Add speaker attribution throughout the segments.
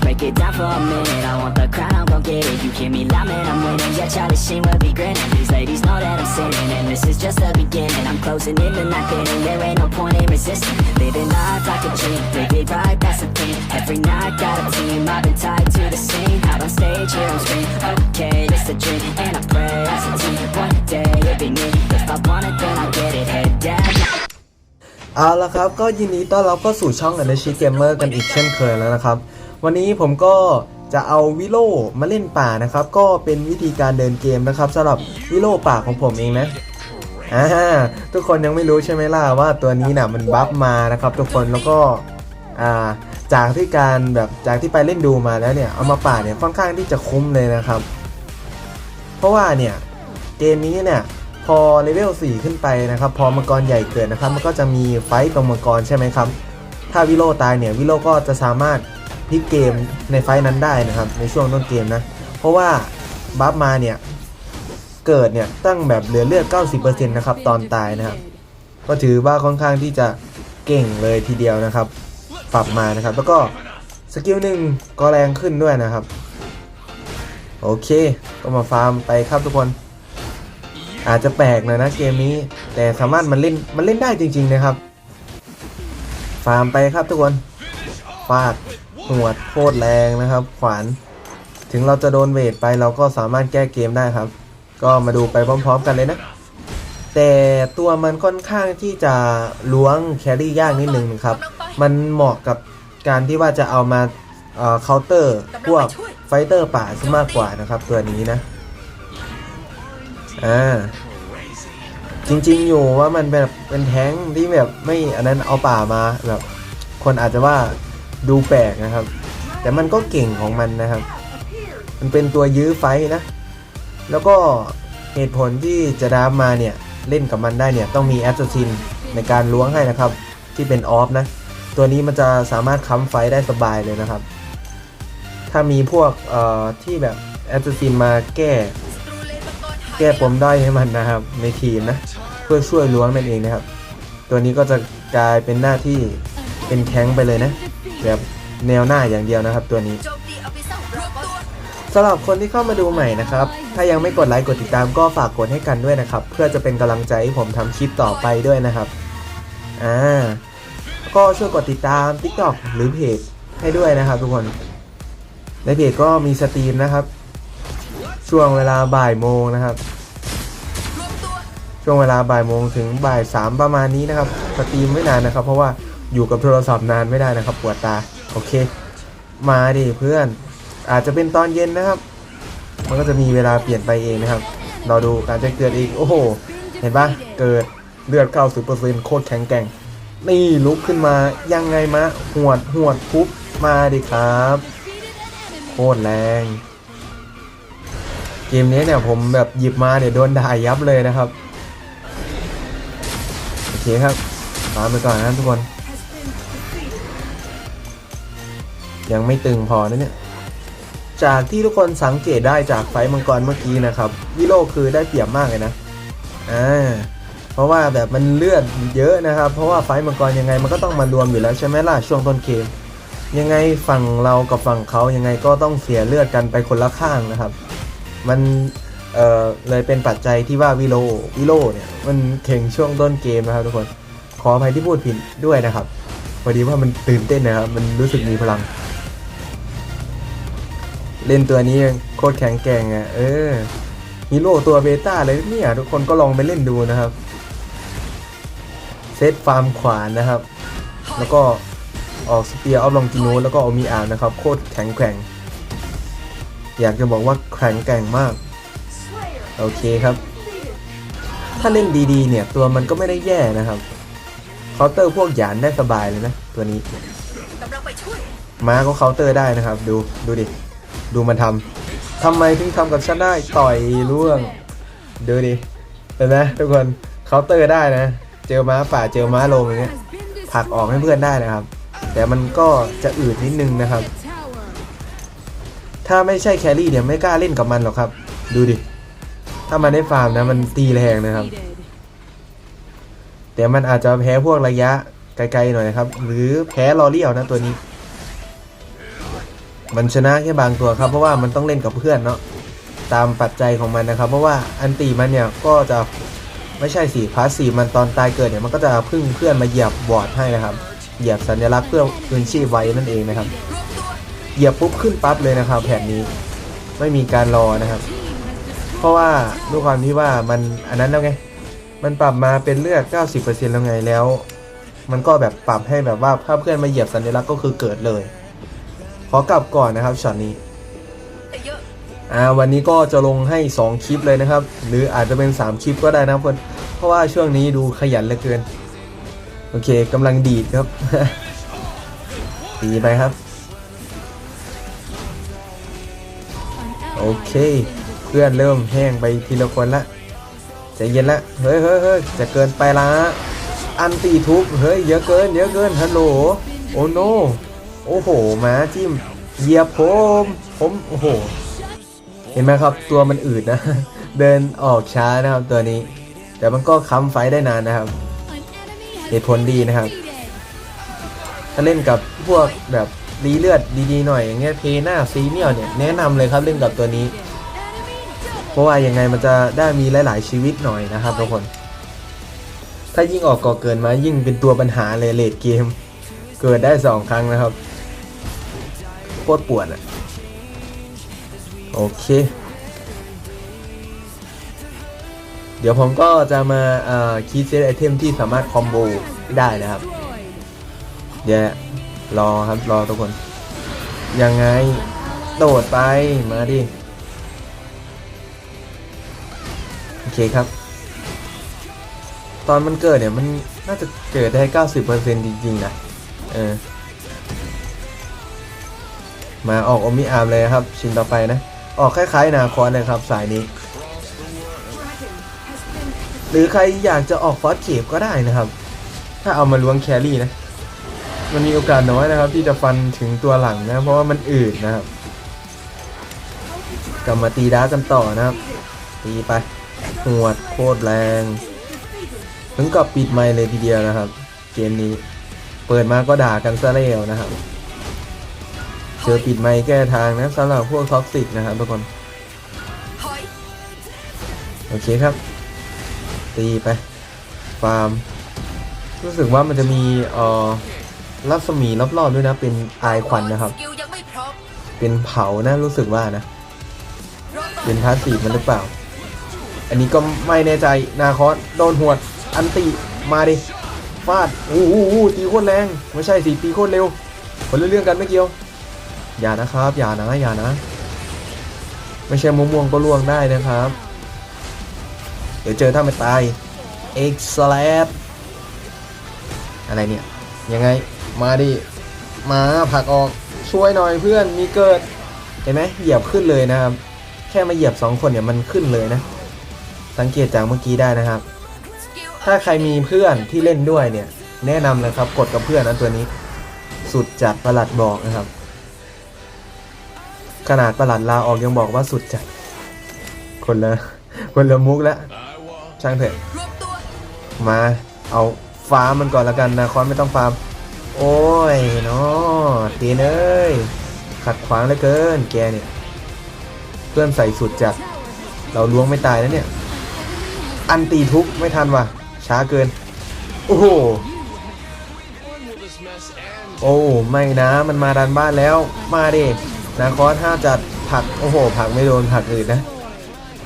Speaker 1: Let's break it down for a minute. I want the crown, I'm gon' get it. You hear me loud, man, I'm winning. Yeah, Charlie Sheen will be grinning. These ladies know that I'm sinning, and this is just the beginning. I'm closing in the night inning. There ain't no point in resisting. Living life like a dream, live it right, that's the thing. Every night got a team, I've been tied to the scene. Out on stage, here I'm scream Okay, this a dream, and I pray as a team. One day it'll be me. If I want it, then I'll get it. Head down.
Speaker 2: เอาละครับ ก็ยินดีต้อนรับเข้าสู่ช่อง u n d e r s h i Gamer กันอีกเช่นเคยแล้วนะครับ วันนี้ผมก็จะเอาวิโลมาเล่นป่านะครับ ก็เป็นวิธีการเดินเกมนะครับสำหรับวิโลป่าของผมเองนะอ่าทุกคนยังไม่รู้ใช่ไหมล่ะว่าตัวนี้น่ะมันบัฟมานะครับ ทุกคนแล้วก็อ่าจากที่การแบบจากที่ไปเล่นดูมาแล้วเนี่ยเอามาป่าเนี่ยค่อนข้างที่จะคุ้มเลยนะครับ เพราะว่าเนี่ยเกมนี้เนี่ยพอเลเวล4ขึ้นไปนะครับ พอมังกรใหญ่เกิดนะครับ มันก็จะมีไฟต์ตรงมังกรใช่ไหมครับ ถ้าวิโลตายเนี่ยวิโลก็จะสามารถ พลิกเกมในไฟนั้นได้นะครับ ในช่วงต้นเกมนะ เพราะว่าบัฟมาเนี่ย เกิดเนี่ยตั้งแบบเหลือเลือด 90%นะครับตอนตายนะครับ ก็ถือว่าค่อนข้างที่จะเก่งเลยทีเดียวนะครับ ปรับมานะครับ แล้วก็สกิลหนึ่งก็แรงขึ้นด้วยนะครับ โอเค ก็มาฟาร์มไปครับทุกคน อาจจะแปลกหน่อยนะเกมนี้ แต่สามารถมันเล่นมันเล่นได้จริง ๆ นะครับ ฟาร์มไปครับทุกคนฟาด หวดโคตรแรงนะครับ ขวาน ถึงเราจะโดนเวทไปเราก็สามารถแก้เกมได้ครับ ก็มาดูไปพร้อม ๆ กันเลยนะ แต่ตัวมันค่อนข้างที่จะล้วงแครี่ยากนิดนึงครับ มันเหมาะกับการที่ว่าจะเอามาเคาน์เตอร์พวกไฟเตอร์ป่าซะมากกว่านะครับตัวนี้นะ อ่า จริงๆอยู่ว่ามันแบบเป็นแท้งที่แบบไม่อันนั้นเอาป่ามาแบบ คนอาจจะว่า ดูแปลกนะครับ แต่มันก็เก่งของมันนะครับ มันเป็นตัวยื้อไฟนะ แล้วก็เหตุผลที่จะดาฟมาเนี่ย เล่นกับมันได้เนี่ย ต้องมีแอสซ s ซินในการล้วงให้นะครับ ที่เป็นออฟนะ ตัวนี้มันจะสามารถค้ำไฟได้สบายเลยนะครับ ถ้ามีพวกเอ่อที่แบบแอสซ s ซินมาแก้ แก้ปมด้อยให้มันนะครับ ในทีมนะ เพื่อช่วยล้วงนั่นเองนะครับ ตัวนี้ก็จะกลายเป็นหน้าที่เป็นแท้งไปเลยนะ แบบแนวหน้าอย่างเดียวนะครับ ตัวนี้สำหรับคนที่เข้ามาดูใหม่นะครับ ถ้ายังไม่กดไลค์กดติดตามก็ฝากกดให้กันด้วยนะครับ เพื่อจะเป็นกำลังใจให้ผมทำคลิปต่อไปด้วยนะครับ อ่า ก็ช่วยกดติดตาม TikTok หรือเพจให้ด้วยนะครับ ทุกคน ในเพจก็มีสตรีมนะครับ ช่วงเวลาบ่ายโมงนะครับ ช่วงเวลาบ่ายโมงถึงบ่ายสามประมาณนี้นะครับ สตรีมไม่นานนะครับ เพราะว่า อยู่กับโทรศัพท์นานไม่ได้นะครับ ปวดตา โอเค มาดิเพื่อน อาจจะเป็นตอนเย็นนะครับ มันก็จะมีเวลาเปลี่ยนไปเองนะครับ เราดูการจะเกิดอีก โอ้โห เห็นปะเกิดเลือดเข้าสิบเปอร์เซ็นต์โคตรแข็งแกร่ง นี่ลุกขึ้นมายังไงมะหวดหวดปุ๊บมาดิครับโคตรแรง เกมนี้เนี่ยผมแบบหยิบมาเนี่ยโดนด่ายับเลยนะครับ โอเคครับตามไปก่อนนะทุกคน ยังไม่ตึงพอนะเนี่ย จากที่ทุกคนสังเกตได้จากไฟมังกรเมื่อกี้นะครับวิโลคือได้เปรียบมากเลยนะอ่าเพราะว่าแบบมันเลือดเยอะนะครับ เพราะว่าไฟมังกรยังไงมันก็ต้องมารวมอยู่แล้วใช่ไหมล่ะช่วงต้นเกมยังไงฝั่งเรากับฝั่งเขายังไงก็ต้องเสียเลือดกันไปคนละข้างนะครับ มันเอ่อเลยเป็นปัจจัยที่ว่าวิโลวิโลเนี่ยมันเข่งช่วงต้นเกมนะครับทุกคนขออภัยที่พูดผิดด้วยนะครับพอดีว่ามันตื่นเต้นนะครับ มันรู้สึกมีพลัง เล่นตัวนี้โคตรแข็งแกร่งอะเออฮีโร่ตัวเบต้าเลยเนี่ยทุกคนก็ลองไปเล่นดูนะครับ เซตฟาร์มขวานนะครับ แล้วก็ออกสเปียร์ออฟลองจิโนแล้วก็เอามีอาร์นะครับ โคตรแข็งแกร่ง อยากจะบอกว่าแข็งแกร่งมาก โอเคครับ ถ้าเล่นดีๆ เนี่ย ตัวมันก็ไม่ได้แย่นะครับเคาน์เตอร์พวกหยานได้สบายเลยนะ ตัวนี้ ม้าก็เคาน์เตอร์ได้นะครับ ดูดูดิ ดูมันทำทำไมถึงทำกับฉันได้ต่อยร่วง ดูดิเห็นไหมทุกคนเคาน์เตอร์ได้นะ เจอม้าป่าเจอม้าลงอย่างเงี้ยผลักออกให้เพื่อนได้นะครับ แต่มันก็จะอืดนิดนึงนะครับ ถ้าไม่ใช่แครี่เนี่ยไม่กล้าเล่นกับมันหรอกครับ ดูดิ ถ้ามันได้ฟาร์มนะมันตีแรงนะครับ แต่มันอาจจะแพ้พวกระยะไกลๆหน่อยนะครับ หรือแพ้ลอเรียวนะตัวนี้ มันชนะแค่บางตัวครับ เพราะว่ามันต้องเล่นกับเพื่อนเนาะตามปัจจัยของมันนะครับ เพราะว่าอันตีมันเนี่ยก็จะไม่ใช่สีพาสีมันตอนตายเกิดเนี่ยมันก็จะพึ่งเพื่อนมาเหยียบบอร์ดให้นะครับ เหยียบสัญลักษณ์เพื่อคืนชีพไว้นั่นเองนะครับ เหยียบปุ๊บขึ้นปั๊บเลยนะครับ แผนนี้ไม่มีการรอนะครับ เพราะว่าด้วยความที่ว่ามันอันนั้นแล้วไง มันปรับมาเป็นเลือด 90%แล้วไงแล้ว มันก็แบบปรับให้แบบว่าถ้าเพื่อนมาเหยียบสัญลักษณ์ก็คือเกิดเลย ขอกลับก่อนนะครับช็อตนี้อ่าวันนี้ก็จะลงให้ 2 คลิปเลยนะครับ หรืออาจจะเป็น 3 คลิปก็ได้นะเพื่อนเพราะว่าช่วงนี้ดูขยันเหลือเกิน โอเคกำลังดีดครับดีไปครับ โอเค เพื่อนเริ่มแห้งไปทีละคนละใจเย็นละ เฮ้ยเฮ้ยเฮ้ยจะเกินไปละอันตีทุบ เฮ้ย เยอะเกิน เยอะเกินฮัลโหลโอ้โน โอ้โหหมาจิ้มเหยียบผมผมโอ้โห เห็นไหมครับตัวมันอืดนะ เดินออกช้านะครับตัวนี้ แต่มันก็ค้ำไฟได้นานนะครับเหตุผลดีนะครับ ถ้าเล่นกับพวกแบบรีเลือดดีๆหน่อยอย่างเงี้ยเพน้าซีเนียลเนี่ยแนะนำเลยครับเล่นกับตัวนี้ เพราะว่ายังไงมันจะได้มีหลาย ๆ ชีวิตหน่อยนะครับทุกคน ถ้ายิ่งออกก่อเกินมายิ่งเป็นตัวปัญหาเลยเลดเกม เกิดได้สองครั้งนะครับ ตรปวดอะโอเค เดี๋ยวผมก็จะมาคีย์เซตไอเทมที่สามารถคอมโบได้นะครับ เดี๋ยวรอครับ รอทุกคน ยังไง โดดไป มาดิ โอเคครับ ตอนมันเกิดเนี่ย มันน่าจะเกิดได้ 90%จริง ๆ นะ เออ มาออกอมิอาร์มเลยครับ ชิ้นต่อไปนะ ออกคล้ายๆนาคอนเลยครับสายนี้ หรือใครอยากจะออกฟอสเคปก็ได้นะครับ ถ้าเอามาล้วงแครี่นะ มันมีโอกาสน้อยนะครับ ที่จะฟันถึงตัวหลังนะ เพราะว่ามันอืดนะครับกลับมาตีดากกันต่อนะครับ ตีไปหวดโคตรแรงถึงกับปิดไมค์เลยทีเดียวนะครับ เกมนี้ เปิดมาก็ด่ากันซะแล้วนะครับ เจอปิดไมค์แก้ทางนะสำหรับพวกท็อกซิกนะครับทุกคน โอเคครับ ตีไป ฟาร์ม รู้สึกว่ามันจะมีเอ่อรัศมีรอบๆด้วยนะ เป็นอายควันนะครับ เป็นเผานะรู้สึกว่านะ เป็นพาสซีฟมันหรือเปล่า อันนี้ก็ไม่แน่ใจนาคอสโดนหวด อันติมาดิฟาดอู้หูตีโคตรแรง ไม่ใช่สิตีโคตรเร็วคนลเรื่องกันไม่เกี่ยว อย่านะครับ อย่านะอย่านะ ไม่ใช่มะม่วงก็ล่วงได้นะครับ เดี๋ยวเจอถ้าไม่ตายเอ็กซ์แลอะไรเนี่ย ยังไง มาดิ มาผลักออกช่วยหน่อยเพื่อนมีเกิด เห็นไหมเหยียบขึ้นเลยนะครับ แค่มาเหยียบสองคนเนี่ยมันขึ้นเลยนะ สังเกตจากเมื่อกี้ได้นะครับ ถ้าใครมีเพื่อนที่เล่นด้วยเนี่ย แนะนำเลยครับกดกับเพื่อนนะตัวนี้ สุดจัดประหลัดบอกนะครับ ขนาดประหลัดลาออกยังบอกว่าสุดจัดคนละคนละมุกแล้วช่างเถอะ
Speaker 3: มา
Speaker 2: เอาฟาร์มมันก่อนละกันนะคอนไม่ต้องฟาร์ม โอ้ยเนาะตีนเอ้ยขัดขวางเหลือเกินแกเนี่ย เพื่อนใส่สุดจัดเราล้วงไม่ตายนะเนี่ย อันตีทุบไม่ทันว่ะ ช้าเกิน โอ้โหโอ้ ไม่นะ มันมาดันบ้านแล้ว มาดิ นาคอสห้าจัดผลักโอ้โหผลักไม่โดนผลักอื่นนะ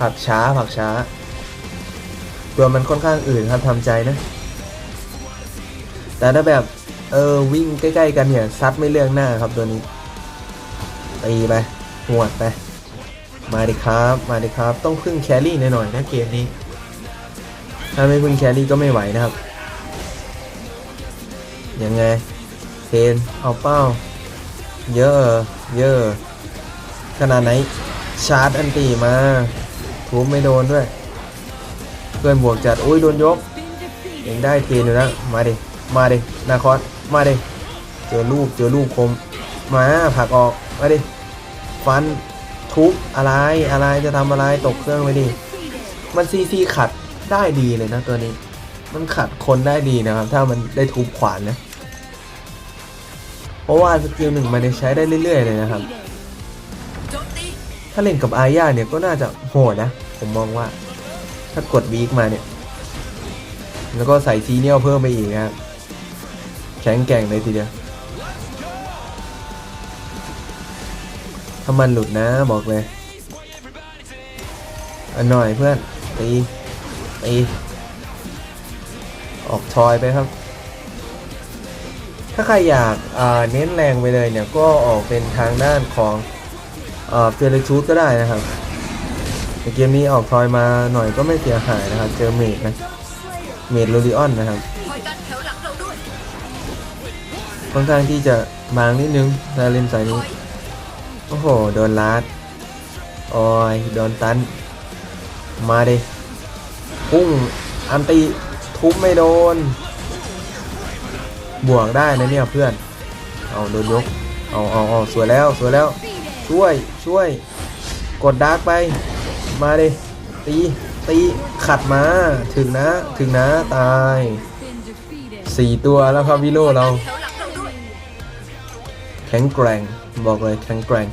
Speaker 2: ผลักช้าผลักช้า ตัวมันค่อนข้างอื่นครับทำใจนะ แต่ถ้าแบบเออวิ่งใกล้ๆกันเนี่ยซัดไม่เลือกหน้าครับตัวนี้ตีไปหัวดไป มาดิครับ มาดิครับ ต้องพึ่งแครี่หน่อยๆนะเกมนี้ ถ้าไม่พึ่งแครี่ก็ไม่ไหวนะครับ ยังไงเทนเอาเป้า เยอะ เยอะขนาดไหนชาร์จอันตีมาทุบไม่โดนด้วย เพื่อนบวกจัดอุ้ยโดนยกยังได้เทนอยู่นะมาดิมาดินาคอสมาดิเจอลูกเจอลูกคมมาผักออกมาดิฟันทุบอะไรอะไรจะทำอะไรตกเครื่องไว้ดิมันซีซีขัดได้ดีเลยนะตัวนี้ มันขัดคนได้ดีนะครับ ถ้ามันได้ทุบขวานนะ เพราะว่าสกิลหนึ่งมันใช้ได้เรื่อยๆเลยนะครับ ถ้าเล่นกับอาญาเนี่ยก็น่าจะโหดนะ ผมมองว่า ถ้ากดวีคมาเนี่ย แล้วก็ใส่ซีเนียลเพิ่มไปอีกนะครับแข็งแกร่งเลยทีเดียวถ้ามันหลุดนะบอกเลยอันหน่อยเพื่อนตีตีออกทอยไปครับ ถ้าใครอยากเน้นแรงไปเลยเนี่ยก็ออกเป็นทางด้านของเอ่อเฟรชูดก็ได้นะครับในเกมนี้ออกทอยมาหน่อยก็ไม่เสียหายนะครับ เจอเมดนะเมดโรดิออนนะครับ
Speaker 3: ค่อน
Speaker 2: ข้างที่จะบางนิดนึงถ้าเล่นสายนี้ โอ้โห โดนลัดโอ้ยโดนตัน มาดิพุ่งอันตีทุบไม่โดน บวกได้นะเนี่ยเพื่อน เอาโดนยก เอาเอาเอาสวยแล้วสวยแล้ว ช่วยช่วย กดดาร์กไป มาดิตีตีขัดมาถึงนะถึงนะตายสี่ตัวแล้วครับวิโลเรา
Speaker 3: แถวหลังเรา
Speaker 2: แข็งแกร่งบอกเลยแข็งแกร่ง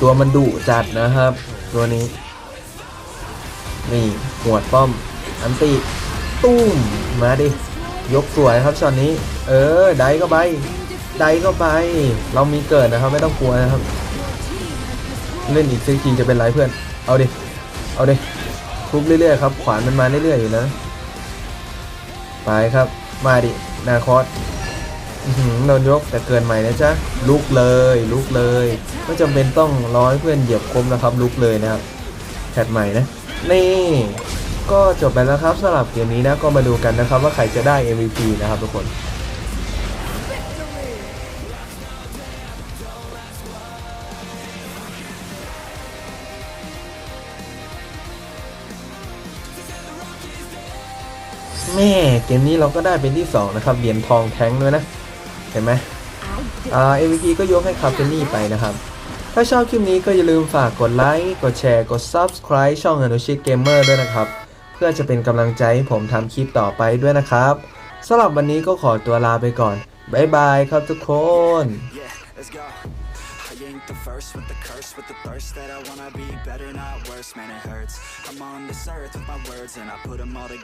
Speaker 2: ตัวมันดุจัดนะครับ ตัวนี้ นี่ หวดป้อม อันติ ตุ้มมาดิ ยกสวยครับช็อตนี้ เออ ได้ก็ไป ได้ก็ไป เรามีเกิดนะครับ ไม่ต้องกลัวนะครับ เล่นอีกสักทีจะเป็นไรเพื่อน เอาดิ เอาดิทุบเรื่อยๆครับ ขวานมันมาเรื่อยๆอยู่นะไปครับ มาดิ นาคอสโดนยกแต่เกินใหม่นะจ๊ะ ลุกเลย ลุกเลย ไม่จำเป็นต้องร้อให้เพื่อนเหยียบคมนะครับ ลุกเลยนะครับแพทใหม่นะ นี่ ก็จบไปแล้วครับสำหรับเกมนี้นะก็มาดูกันนะครับว่าใครจะได้ MVP นะครับทุกคนแม่เกมนี้เราก็ได้เป็นที่ 2 นะครับเหรียญทองแท้งด้วยนะ เห็นไหมอ่า MVP ก็ยกให้คาเฟนี่ไปนะครับ ถ้าชอบคลิปนี้ก็อย่าลืมฝากกดไลค์ กดแชร์ กด Subscribe ช่องอนุชิตเกมเมอร์ด้วยนะครับ พื่อจะเป็นกำลังใจให้ผมทำคลิปต่อไปด้วยนะครับสำหรับวันนี้ก็ขอตัวลาไปก่อนบายบายครับทุกคน
Speaker 4: ain't the first with the curse, with the thirst that I wanna be better, not worse. Man, it hurts. I'm on this earth with my words, and I put them all together.